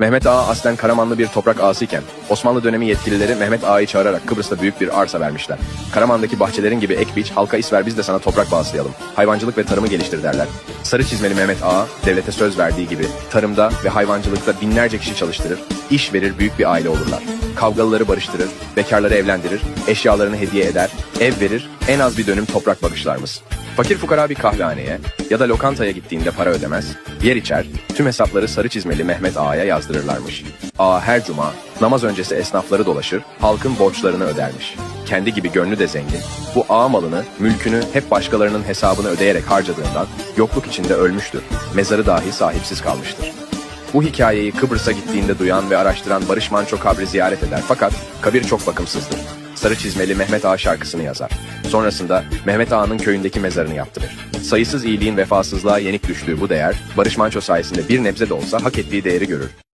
Mehmet Ağa aslen Karamanlı bir toprak ağasıyken Osmanlı dönemi yetkilileri Mehmet Ağa'yı çağırarak Kıbrıs'ta büyük bir arsa vermişler. Karaman'daki bahçelerin gibi ek biç, halka is ver biz de sana toprak bağışlayalım. Hayvancılık ve tarımı geliştir derler. Sarı çizmeli Mehmet Ağa devlete söz verdiği gibi tarımda ve hayvancılıkta binlerce kişi çalıştırır, iş verir büyük bir aile olurlar. Kavgalıları barıştırır, bekarları evlendirir, eşyalarını hediye eder, ev verir, en az bir dönüm toprak bağışlarmız. Fakir fukara bir kahvehaneye ya da lokantaya gittiğinde para ödemez, yer içer, tüm hesapları sarı çizmeli Mehmet Ağa'ya yazdırırlarmış. Ağa her cuma namaz öncesi esnafları dolaşır, halkın borçlarını ödermiş. Kendi gibi gönlü de zengin, bu ağa malını, mülkünü hep başkalarının hesabını ödeyerek harcadığından yokluk içinde ölmüştür. Mezarı dahi sahipsiz kalmıştır. Bu hikayeyi Kıbrıs'a gittiğinde duyan ve araştıran Barış Manço kabri ziyaret eder fakat kabir çok bakımsızdır. Sarı çizmeli Mehmet Ağa şarkısını yazar. Sonrasında Mehmet Ağa'nın köyündeki mezarını yaptırır. Sayısız iyiliğin vefasızlığa yenik düştüğü bu değer, Barış Manço sayesinde bir nebze de olsa hak ettiği değeri görür.